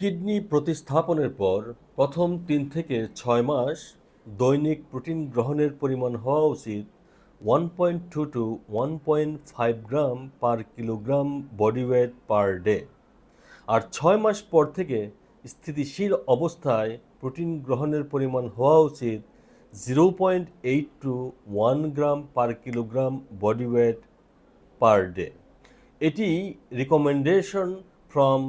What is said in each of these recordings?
Kidney প্রতিস্থাপনের পর প্রথম তিন থেকে ছয় মাস দৈনিক প্রোটিন গ্রহণের পরিমাণ হওয়া উচিত one point two to one point five gram per kilogram body weight per day. আর ছয় মাস পর থেকে স্থিতিশীল অবস্থায় প্রোটিন গ্রহণের পরিমাণ হওয়া উচিত zero point eight to one gram per kilogram body weight per day. এটি recommendation from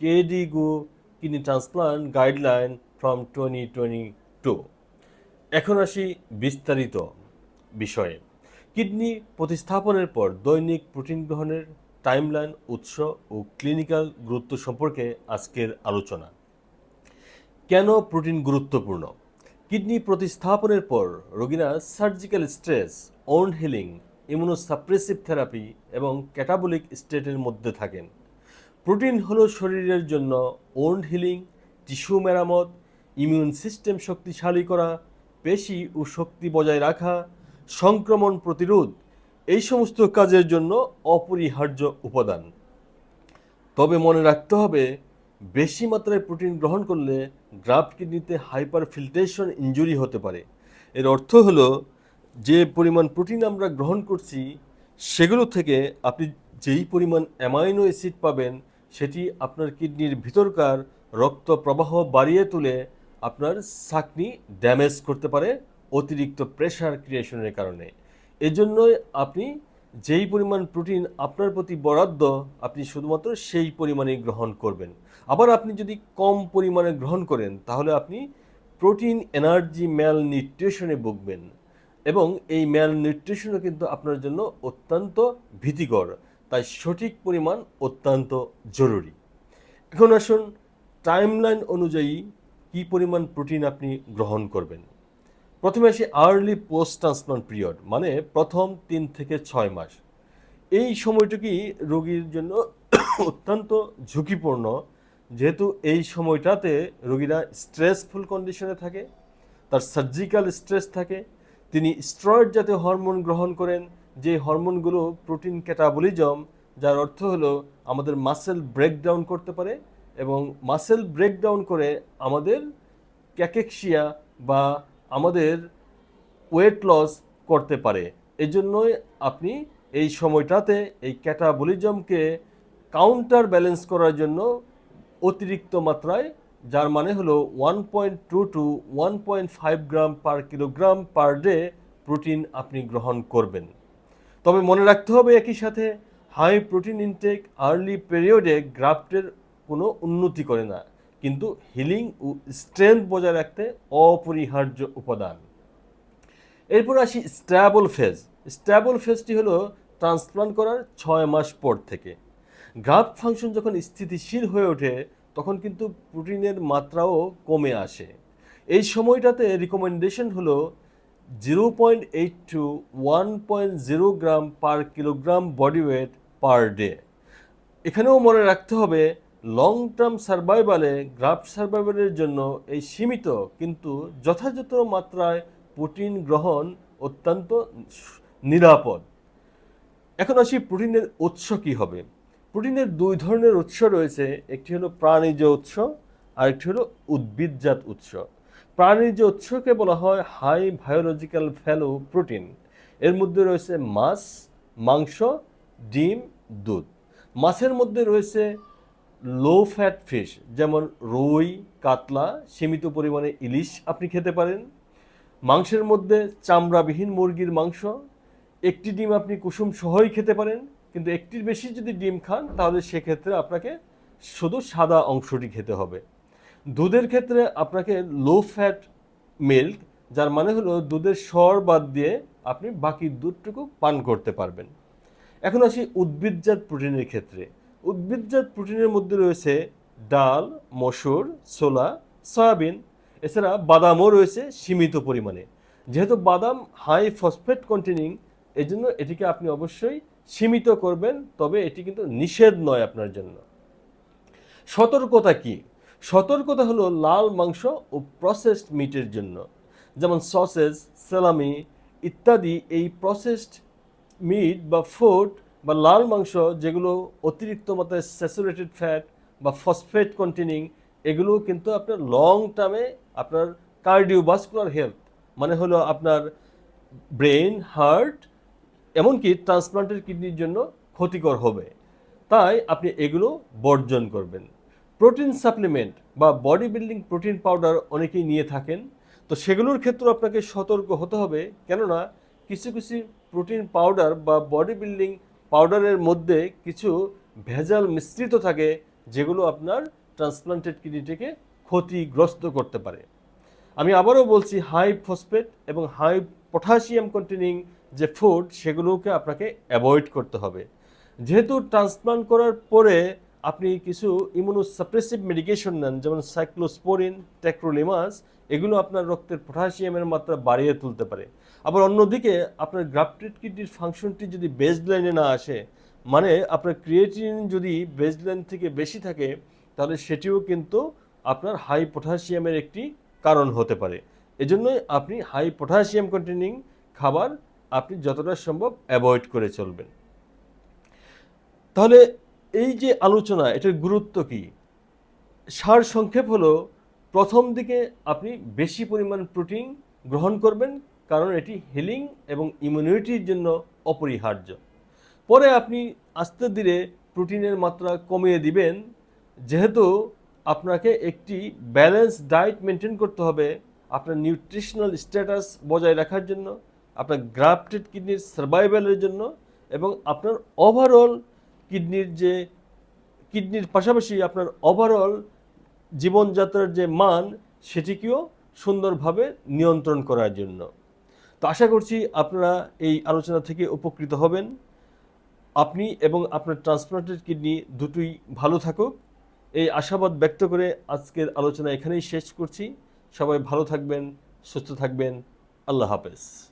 KDIGO kidney transplant guideline from twenty twenty two. এখন আসি বিস্তারিত বিষয়ে। কিডনি প্রতিস্থাপনের পর দৈনিক প্রোটিন গ্রহণের টাইমলাইন, উৎস ও ক্লিনিক্যাল গুরুত্ব সম্পর্কে আজকের আলোচনা। কেন প্রোটিন গুরুত্বপূর্ণ? কিডনি প্রতিস্থাপনের পর রোগীরা surgical stress wound healing, immunosuppressive therapy এবং ক্যাটাবলিক স্টেটের মধ্যে থাকেন। প্রোটিন হলো শরীরের জন্য ওন্ড হিলিং টিস্যু মেরামত ইমিউন সিস্টেম শক্তিশালী করা, পেশি ও শক্তি বজায় রাখা, সংক্রমণ প্রতিরোধ, এই সমস্ত কাজের জন্য অপরিহার্য উপাদান। তবে মনে রাখতে হবে, বেশি মাত্রায় প্রোটিন গ্রহণ করলে গ্রাফট কিডনিতে হাইপার ফিল্ট্রেশন ইঞ্জুরি হতে পারে। এর অর্থ হলো, যে পরিমাণ প্রোটিন আমরা গ্রহণ করছি, সেগুলো থেকে আপনি যেই পরিমাণ অ্যামাইনো অ্যাসিড পাবেন সেটি আপনার কিডনির ভিতরকার রক্ত প্রবাহ বাড়িয়ে তুলে আপনার সাকনি ড্যামেজ করতে পারে অতিরিক্ত প্রেশার ক্রিয়েশনের কারণে। এজন্যই আপনি যেই পরিমাণ প্রোটিন আপনার প্রতি বরাদ্দ, আপনি শুধুমাত্র সেই পরিমাণেই গ্রহণ করবেন। আবার আপনি যদি কম পরিমাণে গ্রহণ করেন, তাহলে আপনি প্রোটিন এনার্জি ম্যাল নিউট্রিশনে ভুগবেন এবং এই ম্যাল নিউট্রিশনও কিন্তু আপনার জন্য অত্যন্ত ভীতিকর। তাই সঠিক পরিমাণ অত্যন্ত জরুরি। এখন আসুন টাইমলাইন অনুযায়ী কী পরিমাণ প্রোটিন আপনি গ্রহণ করবেন। প্রথমে আসি আর্লি পোস্ট ট্রান্সপ্লান্ট পিরিয়ড মানে প্রথম তিন থেকে ছয় মাস। এই সময়টুকুই রোগীর জন্য অত্যন্ত ঝুঁকিপূর্ণ, যেহেতু এই সময়টাতে রোগীরা স্ট্রেসফুল কন্ডিশনে থাকে, তার সার্জিক্যাল স্ট্রেস থাকে, তিনি স্টেরয়েড জাতীয় হরমোন গ্রহণ করেন যে হরমোনগুলো প্রোটিন ক্যাটাবলিজম, যার অর্থ হলো আমাদের মাসেল ব্রেকডাউন করতে পারে এবং মাসেল ব্রেকডাউন করে আমাদের ক্যাকেক্সিয়া বা আমাদের ওয়েট লস করতে পারে। এই জন্যই আপনি এই সময়টাতে এই ক্যাটাবলিজমকে কাউন্টার ব্যালেন্স করার জন্য অতিরিক্ত মাত্রায়, যার মানে হলো one point two to one point five gram per kilogram per day protein আপনি গ্রহণ করবেন। তবে মনে রাখতে হবে একই সাথে হাই প্রোটিন ইনটেক আর্লি পিরিয়ডে গ্রাফটের কোনো উন্নতি করে না, কিন্তু হিলিং ও স্ট্রেংথ বজায় রাখতে অপরিহার্য উপাদান। এরপর আসি স্ট্যাবল ফেজ স্ট্যাবল ফেজটি হলো ট্রান্সপ্লান্ট করার ছয় মাস পর থেকে। গ্রাফট ফাংশন যখন স্থিতিশীল হয়ে ওঠে, তখন কিন্তু প্রোটিনের মাত্রাও কমে আসে। এই সময়টাতে রিকমেন্ডেশন হলো zero point eight to one point zero gram per kilogram body weight per day. এখানেও মনে রাখতে হবে লং টার্ম সার্ভাইভালে গ্রাফ সার্ভাইভালের জন্য এই সীমিত কিন্তু যথাযথ মাত্রায় প্রোটিন গ্রহণ অত্যন্ত নিরাপদ। এখন আসি প্রোটিনের উৎস কী হবে। প্রোটিনের দুই ধরনের উৎস রয়েছে, একটি হলো প্রাণীজ উৎস আর একটি হলো উদ্ভিদজাত উৎস। প্রাণীজ উৎসকে বলা হয় হাই বায়োলজিক্যাল ভ্যালু প্রোটিন এর মধ্যে রয়েছে মাছ, মাংস, ডিম, দুধ। মাছের মধ্যে রয়েছে লো ফ্যাট ফিশ যেমন রুই, কাতলা, সীমিত পরিমাণে ইলিশ আপনি খেতে পারেন। মাংসের মধ্যে চামড়াবিহীন মুরগির মাংস। একটি ডিম আপনি কুসুম সহই খেতে পারেন, কিন্তু একটির বেশি যদি ডিম খান, তাহলে সেক্ষেত্রে আপনাকে শুধু সাদা অংশটি খেতে হবে। দুধের ক্ষেত্রে আপনাকে লো ফ্যাট মিল্ক যার মানে হলো দুধের স্বর বাদ দিয়ে আপনি বাকি দুধটুকু পান করতে পারবেন। এখন আসি উদ্ভিদজাত প্রোটিনের ক্ষেত্রে। উদ্ভিদজাত প্রোটিনের মধ্যে রয়েছে ডাল, মসুর, ছোলা, সয়াবিন। এছাড়া বাদামও রয়েছে সীমিত পরিমাণে। যেহেতু বাদাম হাই ফসফেট কন্টেনিং এই জন্য এটিকে আপনি অবশ্যই সীমিত করবেন, তবে এটি কিন্তু নিষেধ নয় আপনার জন্য। সতর্কতা কি? সতর্কতা হলো লাল মাংস ও প্রসেসড মিটের জন্য। যেমন সসেজ সালামি ইত্যাদি এই প্রসেসড মিট বা ফুড বা লাল মাংস যেগুলো অতিরিক্ত মাত্রায় স্যাচুরেটেড ফ্যাট বা ফসফেট কন্টেনিং এগুলো কিন্তু আপনার লং টার্মে আপনার কার্ডিওভাস্কুলার হেলথ মানে হলো আপনার ব্রেন হার্ট এমনকি ট্রান্সপ্লান্টের কিডনির জন্য ক্ষতিকর হবে। তাই আপনি এগুলো বর্জন করবেন। প্রোটিন সাপ্লিমেন্ট বা বডি বিল্ডিং প্রোটিন পাউডার অনেকেই নিয়ে থাকেন। তো সেগুলোর ক্ষেত্রে আপনাকে সতর্ক হতে হবে। কেননা কিছু কিছু প্রোটিন পাউডার বা বডি বিল্ডিং পাউডারের মধ্যে কিছু ভেজাল মিশ্রিত থাকে, যেগুলো আপনার ট্রান্সপ্লান্টেড কিডনিটিকে ক্ষতিগ্রস্ত করতে পারে। আমি আবারও বলছি, হাই ফসফেট এবং হাই পটাশিয়াম কন্টেনিং যে ফুড, সেগুলোকে আপনাকে অ্যাভয়েড করতে হবে। যেহেতু ট্রান্সপ্লান্ট করার পরে আপনি কিছু ইমিউনোসাপ্রেসিভ মেডিকেশন নেন, যেমন সাইক্লোস্পোরিন ট্যাক্রোলিমাস এগুলো আপনার রক্তের পটাশিয়ামের মাত্রা বাড়িয়ে তুলতে পারে। আবার অন্যদিকে, আপনার গ্রাফটেড কিডনির ফাংশনটি যদি বেসড লাইনে না আসে মানে আপনার ক্রিয়েটিন যদি বেসড লাইন থেকে বেশি থাকে, তাহলে সেটিও কিন্তু আপনার হাই পটাশিয়ামের একটি কারণ হতে পারে। এজন্যই আপনি হাই পটাশিয়াম কন্টেনিং খাবার আপনি যতটা সম্ভব অ্যাভয়েড করে চলবেন। তাহলে এই যে আলোচনা, এটার গুরুত্ব কি? সার সংক্ষেপ হলো, প্রথম দিকে আপনি বেশি পরিমাণ প্রোটিন গ্রহণ করবেন, কারণ এটি হিলিং এবং ইমিউনিটির জন্য অপরিহার্য। পরে আপনি আস্তে ধীরে প্রোটিনের মাত্রা কমিয়ে দিবেন, যেহেতু আপনাকে একটি ব্যালেন্স ডায়েট মেনটেন করতে হবে আপনার নিউট্রিশনাল স্ট্যাটাস বজায় রাখার জন্য, আপনার গ্রাফটেড কিডনির সার্ভাইভালের জন্য এবং আপনার ওভারঅল কিডনির যে, কিডনির পাশাপাশি আপনার ওভারঅল জীবনযাত্রার যে মান, সেটিকেও সুন্দরভাবে নিয়ন্ত্রণ করার জন্য। তো আশা করছি আপনারা এই আলোচনা থেকে উপকৃত হবেন। আপনি এবং আপনার ট্রান্সপ্লান্টেড কিডনি দুটোই ভালো থাকুক। এই আশাবাদ ব্যক্ত করে আজকের আলোচনা এখানেই শেষ করছি। সবাই ভালো থাকবেন, সুস্থ থাকবেন। আল্লাহ হাফেজ।